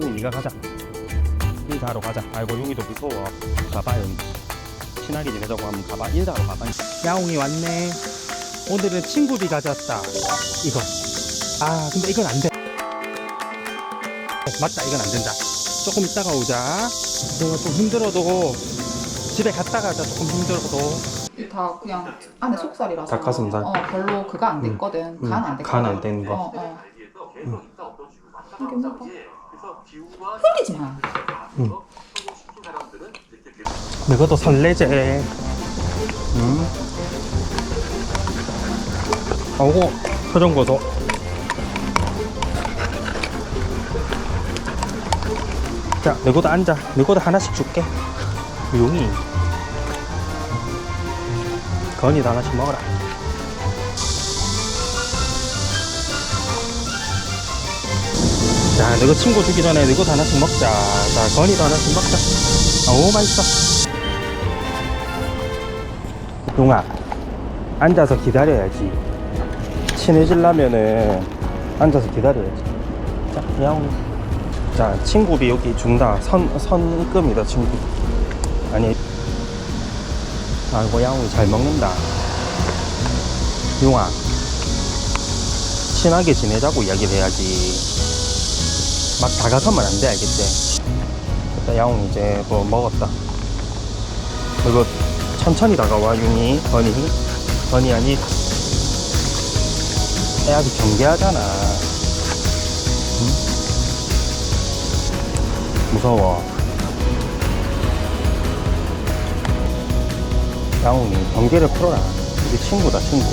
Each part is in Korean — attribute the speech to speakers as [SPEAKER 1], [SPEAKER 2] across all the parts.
[SPEAKER 1] 용이 네가 가자. 인사하러 가자. 아이고 용이도 무서워. 가봐 용이. 친하게 지내자고 하면 가봐. 인사하러 가봐. 야옹이 왔네. 오늘은 친구비 가져왔다. 이거. 아 근데 이건 안 돼. 맞다 이건 안 된다. 조금 있다가 오자. 내가 좀 힘들어도 집에 갔다 가 자. 조금 힘들어도.
[SPEAKER 2] 다 그냥 안에 속살이라서.
[SPEAKER 1] 닭가슴살?
[SPEAKER 2] 어 별로 그거 안
[SPEAKER 1] 음.
[SPEAKER 2] 됐거든.
[SPEAKER 1] 음,
[SPEAKER 2] 간안 됐거든.
[SPEAKER 1] 간안 된 거.
[SPEAKER 2] 어, 어. 이게 뭐가 흘리지 마.
[SPEAKER 1] 너도 설레제 응? 오고 표정 보소. 자 너도 앉아. 너도 하나씩 줄게. 용이. 건이도 하나씩 먹어라 자 너도 친구 주기 전에 너도 하나씩 먹자. 자 건이도 하나씩 먹자. 오 맛있어. 용아 앉아서 기다려야지. 친해지려면은 앉아서 기다려야지. 자 야옹 자 친구비 여기 준다. 선 선입금이다 친구 아니. 아이고 야옹이 잘 먹는다. 용아 친하게 지내자고 이야기를 해야지 막 다가서면 안 돼 알겠지? 일단 야옹 이제 뭐 먹었다. 그리고 천천히 다가와 윤이 건이 건이 아니. 애 아주 경계하잖아. 응? 무서워. 야옹이 경계를 풀어라. 우리 친구다 친구.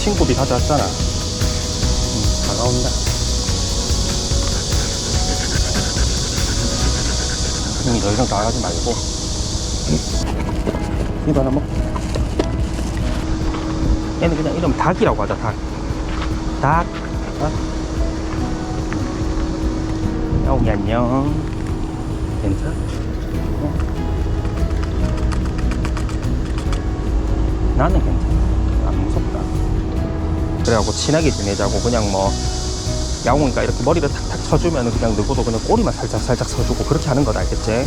[SPEAKER 1] 친구비 가져왔잖아. 응, 다가온다 형이 더 이상 나가지 말고 이거 하나 먹 얘는 그냥 이름 닭이라고 하자 닭 닭. 어? 야옹이 안녕 괜찮아? 어? 나는 괜찮아 안 무섭다 그래갖고 친하게 지내자고 그냥 뭐 야옹이가 이렇게 머리를 탁탁 쳐주면 그냥 너고도 그냥 꼬리만 살짝 살짝 서주고 그렇게 하는 거다 알겠지?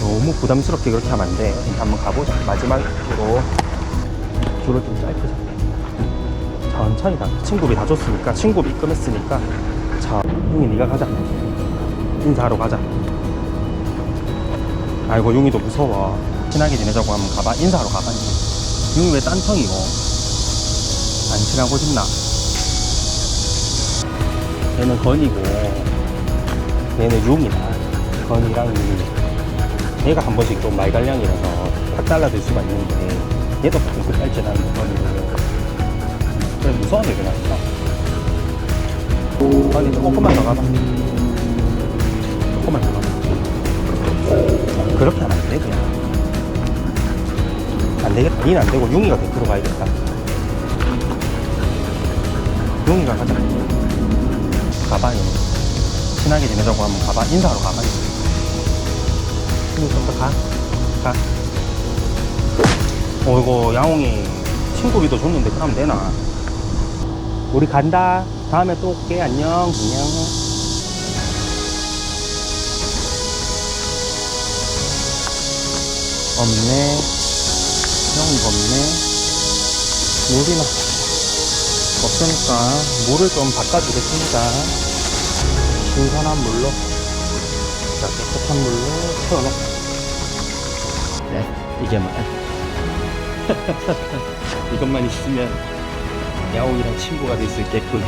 [SPEAKER 1] 너무 부담스럽게 그렇게 하면 안 돼. 그러니까 한번 가보자. 마지막으로 줄을 좀 짧게 잡자. 천천히 가. 친구비 다 줬으니까 친구비 입금했으니까 자, 용이 네가 가자. 인사하러 가자. 아이고 용이도 무서워. 친하게 지내자고 하면 가봐. 인사하러 가봐. 용이 왜 딴청이고? 안 친하고 싶나? 얘는 건이고 얘는 용이다. 건이랑 용이. 얘가 한 번씩 좀 말갈량이라서 탁 잘라들 수가 있는데 얘도 가끔 그 깔끔한 거는 그래 무서운 애가 났어. 아니 조금만 더 가봐. 조금만 더 가봐. 그렇게 하면 안돼 그냥. 안 되겠다. 니는 안 되고 용이가 데리러 가야겠다. 용이가 가자 가봐 용이 친하게 지내자고 하면 가봐 인사하러 가봐 용이 좀더 가. 가. 어이구, 야옹이 친구비도 줬는데 그러면 되나? 우리 간다. 다음에 또 올게. 안녕. 안녕. 없네. 야옹이가 없네. 물이나 없으니까 물을 좀 바꿔주겠습니다. 신선한 물로. 자, 깨끗한 물로 채워놓고. 네, 이게만. 이것만 있으면 야옹이랑 친구가 될 수 있게끔